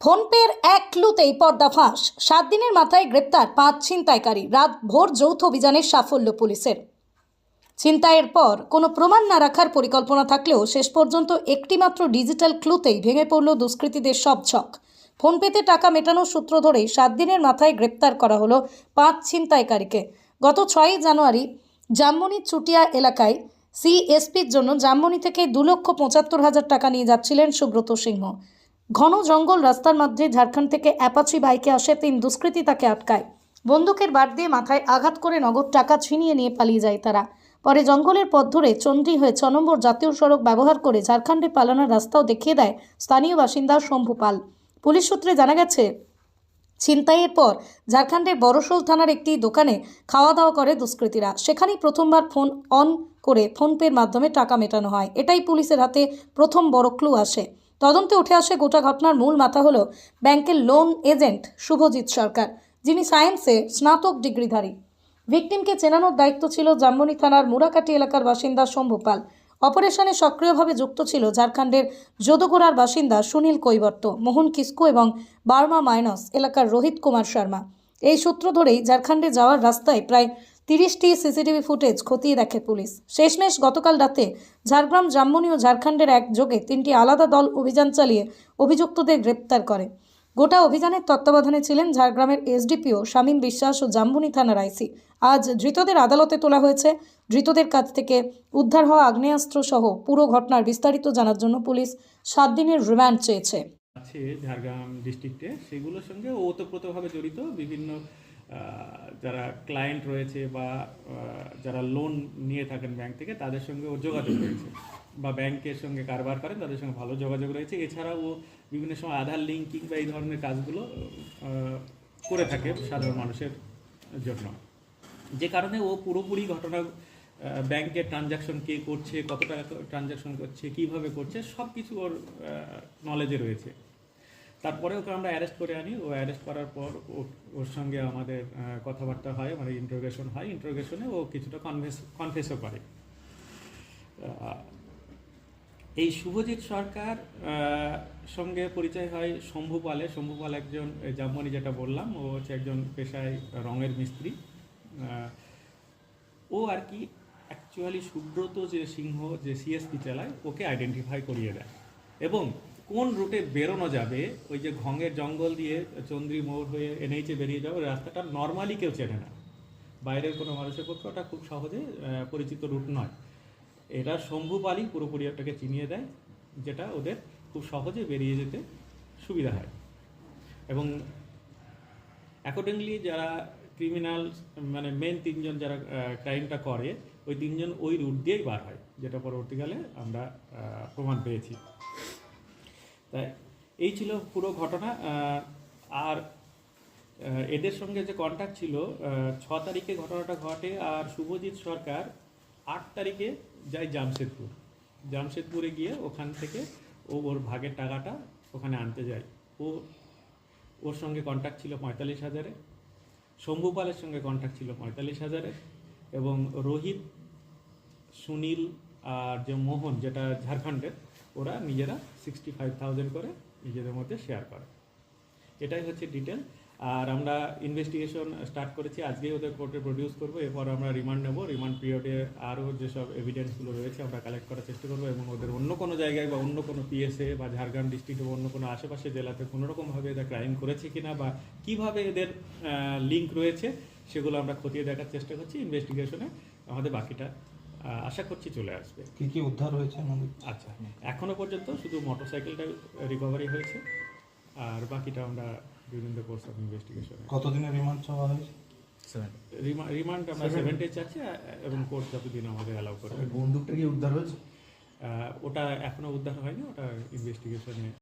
ফোনপের এক ক্লুতেই পর্দাফাঁস সাত দিনের মাথায় গ্রেপ্তার পাঁচ ছিনতাইকারী। রাত ভোর যৌথ অভিযানের সাফল্য পুলিশের। ছিনতাইয়ের পর কোনো প্রমাণ না রাখার পরিকল্পনা থাকলেও শেষ পর্যন্ত একটিমাত্র ডিজিটাল ক্লুতেই ভেঙে পড়ল দুষ্কৃতীদের সব ছক। ফোনপেতে টাকা মেটানোর সূত্র ধরেই সাত দিনের মাথায় গ্রেপ্তার করা হলো পাঁচ ছিনতাইকারীকে। গত ছয়ই জানুয়ারি জামমনির চুটিয়া এলাকায় সিএসপির জন্য জামমনি থেকে দু লক্ষ পঁচাত্তর হাজার টাকা নিয়ে যাচ্ছিলেন সুব্রত সিংহ। ঘন জঙ্গল রাস্তার মধ্যে ঝাড়খণ্ড থেকে অ্যাপাচি বাইকে আসে তিন দুষ্কৃতী তাকে আটকায়। বন্দুকের বাট দিয়ে মাথায় আঘাত করে নগদ টাকা ছিনিয়ে নিয়ে পালিয়ে যায় তারা। পরে জঙ্গলের পথ ধরে চন্দ্রী হয়ে ছ নম্বর জাতীয় সড়ক ব্যবহার করে ঝাড়খণ্ডে পালানোর রাস্তাও দেখিয়ে দেয় স্থানীয় বাসিন্দা শম্ভু পাল। পুলিশ সূত্রে জানা গেছে, ছিনতাইয়ের পর ঝাড়খণ্ডের বড়শোল থানার একটি দোকানে খাওয়া দাওয়া করে দুষ্কৃতীরা। সেখানেই প্রথমবার ফোন অন করে ফোনপের মাধ্যমে টাকা মেটানো হয়। এটাই পুলিশের হাতে প্রথম বড় ক্লু আসে। তদন্তে উঠে আসে গোটা ঘটনার মূল মাথা হলো ব্যাংকের লোন এজেন্ট শুভজিৎ সরকার, যিনি সায়েন্সে স্নাতক ডিগ্রিধারী। ভিকটিমকে চেনানোর দায়িত্ব ছিল জামমনি থানার মুরাকাটি এলাকার বাসিন্দা শম্ভু পাল। অপারেশনে সক্রিয়ভাবে যুক্ত ছিল ঝাড়খণ্ডের যোদগোড়ার বাসিন্দা সুনীল কৈবর্ত, মোহন কিস্কু এবং বার্মা মাইনস এলাকার রোহিত কুমার শর্মা। এই সূত্র ধরেই ঝাড়খণ্ডে যাওয়ার রাস্তায় প্রায় তিরিশটি সিসিটিভি ফুটেজ খতিয়ে দেখে পুলিশ। শেষমেশ গতকাল রাতে ঝাড়গ্রাম জামমনি ও ঝাড়খণ্ডের এক যোগে তিনটি আলাদা দল অভিযান চালিয়ে অভিযুক্তদের গ্রেপ্তার করে। গোটা অভিযানের তত্ত্বাবধানে ছিলেন ঝাড়গ্রামের এসডিপিও শামীম বিশ্বাস ও জাম্বুনি থানার আইসি। আজ ধৃতদের আদালতে তোলা হয়েছে। ধৃতদের কাছ থেকে উদ্ধার হওয়া আগ্নেয়াস্ত্র সহ পুরো ঘটনার বিস্তারিত জানার জন্য পুলিশ সাত দিনের রিমান্ড চেয়েছে। আছে ঝাড়গ্রাম ডিস্ট্রিক্টে। সেগুলোর সঙ্গে ওতপ্রোতভাবে জড়িত বিভিন্ন যারা ক্লায়েন্ট রয়েছে বা যারা লোন নিয়ে থাকেন ব্যাংক থেকে, তাদের সঙ্গে ওর যোগাযোগ রয়েছে। বা ব্যাংকের সঙ্গে কারবার করেন, তাদের সঙ্গে ভালো যোগাযোগ রয়েছে। এছাড়াও ও বিভিন্ন সময় আধার লিঙ্কিং বা এই ধরনের কাজগুলো করে থাকে সাধারণ মানুষের জন্য। যে কারণে ও পুরোপুরি ঘটনা ব্যাংকের ট্রানজাকশন কে করছে, কত টাকা ট্রানজাকশন করছে, কীভাবে করছে সব কিছু ওর নলেজে রয়েছে। তারপরে ওকে আমরা অ্যারেস্ট করে আনি। ও অ্যারেস্ট করার পর ওর সঙ্গে আমাদের কথাবার্তা হয় মানে ইন্টারোগেশন হয়। ইন্টারোগেশনে ও কিছুটা কনভেস কনফেসও করে। এই শুভজিৎ সরকার সঙ্গে পরিচয় হয় শম্ভু পালে। শম্ভু পাল একজন জামমনি যেটা বললাম, ও হচ্ছে একজন পেশায় রঙের মিস্ত্রি। ও আর কি অ্যাকচুয়ালি সুব্রত যে সিংহ, যে সিএসপি চালায়, ওকে আইডেন্টিফাই করিয়ে দেয়। এবং কোন রুটে বেরোনো যাবে? ওই যে ঘঙের জঙ্গল দিয়ে চন্দ্রী মোড় হয়ে এনএইচে বেরিয়ে যাবে রাস্তাটা নর্মালি কেউ চেনে না। বাইরের কোনো মানুষের পক্ষে ওটা খুব সহজে পরিচিত রুট নয়। এটা শম্ভু পালি পুরোপুরি ওটাকে চিনিয়ে দেয়, যেটা ওদের খুব সহজে বেরিয়ে যেতে সুবিধা হয়। এবং অ্যাকর্ডিংলি যারা ক্রিমিনাল মানে মেন তিনজন যারা ক্রাইমটা করে, ওই তিনজন ওই রুট দিয়েই বার হয়, যেটা পরবর্তীকালে আমরা প্রমাণ পেয়েছি। তাই এই ছিল পুরো ঘটনা আর এদের সঙ্গে যে কন্ট্যাক্ট ছিল ছ তারিখে ঘটনাটা ঘটে আর শুভজিৎ সরকার আট তারিখে যায় জামশেদপুর। জামশেদপুরে গিয়ে ওখান থেকে ও ওর ভাগের টাকাটা ওখানে আনতে যায়। ও, ওর সঙ্গে কন্ট্যাক্ট ছিল পঁয়তাল্লিশ হাজারে শম্ভুপালের সঙ্গে কন্ট্যাক্ট ছিল পঁয়তাল্লিশ হাজারে এবং রোহিত, সুনীল আর যে মোহন যেটা ঝাড়খণ্ডের ওরা নিজেরা সিক্সটি ফাইভ থাউজেন্ড করে নিজেদের মধ্যে শেয়ার করে। এটাই হচ্ছে ডিটেল আর আমরা ইনভেস্টিগেশন স্টার্ট করেছি, আজকেই ওদের কোর্টে প্রডিউস করব, এরপর আমরা রিমান্ড নেব। রিমান্ড পিরিয়ডে আরও যেসব এভিডেন্সগুলো রয়েছে, আমরা কালেক্ট করার চেষ্টা করব এবং ওদের অন্য কোনো জায়গায় বা অন্য কোনো পিএসএ বা ঝাড়গ্রাম ডিস্ট্রিক্ট বা অন্য কোনো আশেপাশে জেলাতে কোনো রকমভাবে এদের ক্রাইম করেছে কিনা বা কীভাবে এদের লিঙ্ক রয়েছে, সেগুলো আমরা খতিয়ে দেখার চেষ্টা করছি। ইনভেস্টিগেশনে আমাদের বাকিটা আশা করছি চলে আসবে। কি কি উদ্ধার হয়েছে আমাদের? আচ্ছা এখনও পর্যন্ত শুধু মোটরসাইকেলটা রিকভারি হয়েছে আর বাকিটা আমরা বিভিন্ন কোর্স অফ ইনভেস্টিগেশন কতদিনের রিমান্ড চাওয়া হয়েছে? রিমান্ড আমরা সেভেন ডেজ আছে এবং কোর্ট যতদিন আমাদের অ্যালাউ করে বন্দুকটা কি উদ্ধার হয়েছে? ওটা এখনও উদ্ধার হয়নি ওটা ইনভেস্টিগেশনে